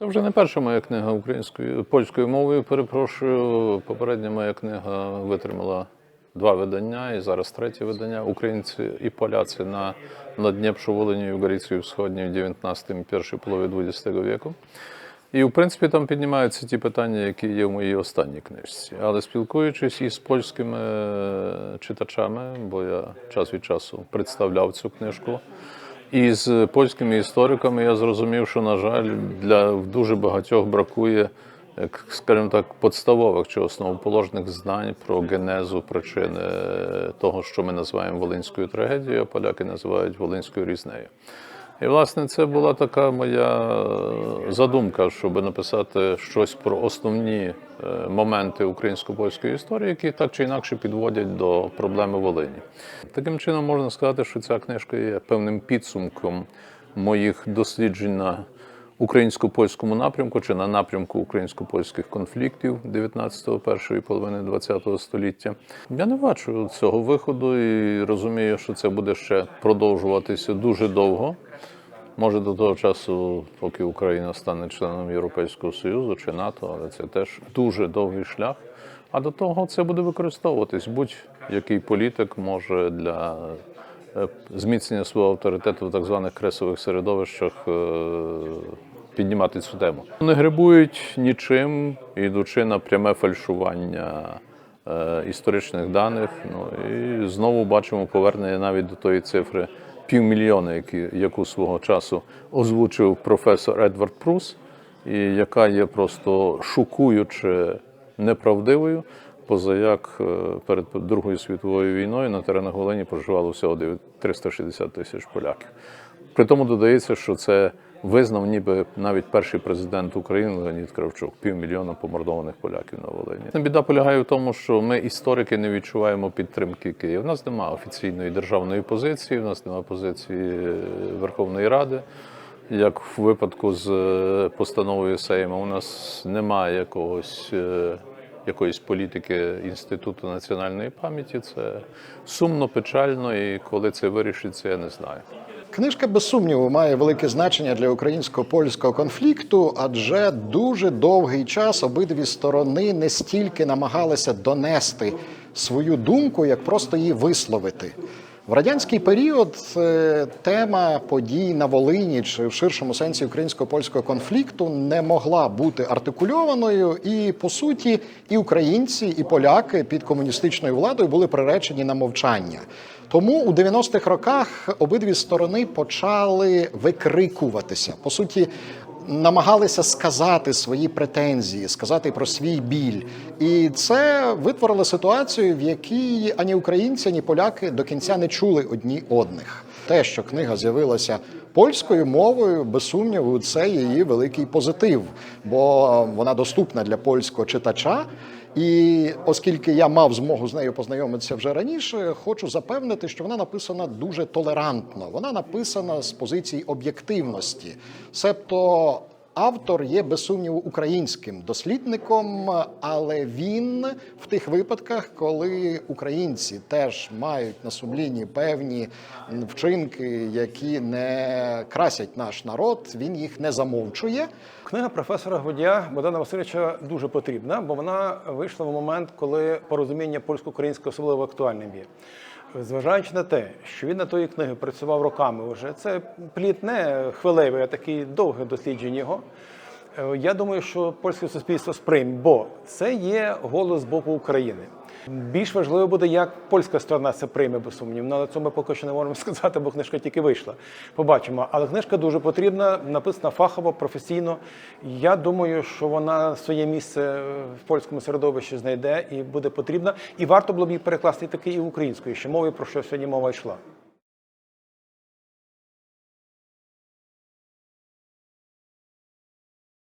Це вже не перша моя книга українською польською мовою. Перепрошую. Попередня моя книга витримала два видання, і зараз третє видання. Українці і поляці на, на Дніпро-Волині і в Галицькій Всходній в 19 і першій полові ХХ віку. І, в принципі, там піднімаються ті питання, які є в моїй останній книжці. Але спілкуючись із польськими е, читачами, бо я час від часу представляв цю книжку, і з польськими істориками я зрозумів, що, на жаль, для дуже багатьох бракує, скажімо так, подставових чи основоположних знань про генезу причини того, що ми називаємо волинською трагедією, а поляки називають волинською різнею. І, власне, це була така моя е, задумка, щоб написати щось про основні е, моменти українсько-польської історії, які так чи інакше підводять до проблеми Волині. Таким чином можна сказати, що ця книжка є певним підсумком моїх досліджень на українсько-польському напрямку чи на напрямку українсько-польських конфліктів 19-го, першої половини ХХ століття. Я не бачу цього виходу і розумію, що це буде ще продовжуватися дуже довго. Може до того часу, поки Україна стане членом Європейського Союзу чи НАТО, але це теж дуже довгий шлях. А до того це буде використовуватись. Будь-який політик може для е, зміцнення свого авторитету в так званих кресових середовищах е, піднімати цю тему. Не грибують нічим, ідучи на пряме фальшування е, історичних даних. Ну і знову бачимо повернення навіть до тої цифри півмільйона, які, яку свого часу озвучив професор Едвард Прус, і яка є просто шокуюче неправдивою. Позаяк е, перед Другою світовою війною на теренах Волині проживало всього 9 360 тисяч поляків. При тому додається, що це визнав ніби навіть перший президент України Леонід Кравчук, півмільйона помордованих поляків на Волині. Біда полягає в тому, що ми, історики, не відчуваємо підтримки Києва. У нас немає офіційної державної позиції, у нас немає позиції е, Верховної Ради. Як в випадку з е, постановою Сейма, у нас немає якогось. е, Якоїсь політики Інституту національної пам'яті це сумно, печально, і коли це вирішиться, я не знаю. Книжка без сумніву має велике значення для українсько-польського конфлікту, адже дуже довгий час обидві сторони не стільки намагалися донести свою думку, як просто її висловити. В радянський період тема подій на Волині чи в ширшому сенсі українсько-польського конфлікту не могла бути артикульованою, і по суті, і українці, і поляки під комуністичною владою були приречені на мовчання. Тому у 90-х роках обидві сторони почали викрикуватися. По суті, намагалися сказати свої претензії, сказати про свій біль. І це витворило ситуацію, в якій ані українці, ані поляки до кінця не чули одні одних. Те, що книга з'явилася польською мовою, без сумніву, це її великий позитив, бо вона доступна для польського читача. І оскільки я мав змогу з нею познайомитися вже раніше, хочу запевнити, що вона написана дуже толерантно. Вона написана з позиції об'єктивності, себто. Автор є без сумніву українським дослідником, але він в тих випадках, коли українці теж мають на сумлінні певні вчинки, які не красять наш народ, він їх не замовчує. Книга професора Гудя Богдана Васильовича дуже потрібна, бо вона вийшла в момент, коли порозуміння польсько-українське особливо актуальним є. Зважаючи на те, що він на тої книги працював роками вже, це плід не хвилевий, а такий довге дослідження його. Е, Я думаю, що польське суспільство сприйме, бо це є голос боку України. Більш важливо буде, як польська сторона це прийме, без сумнів. Але це ми поки що не можемо сказати, бо книжка тільки вийшла. Побачимо. Але книжка дуже потрібна, написана фахово, професійно. Я думаю, що вона своє місце в польському середовищі знайде і буде потрібна. І варто було б її перекласти таки і українською, ще мовою, про що сьогодні мова йшла.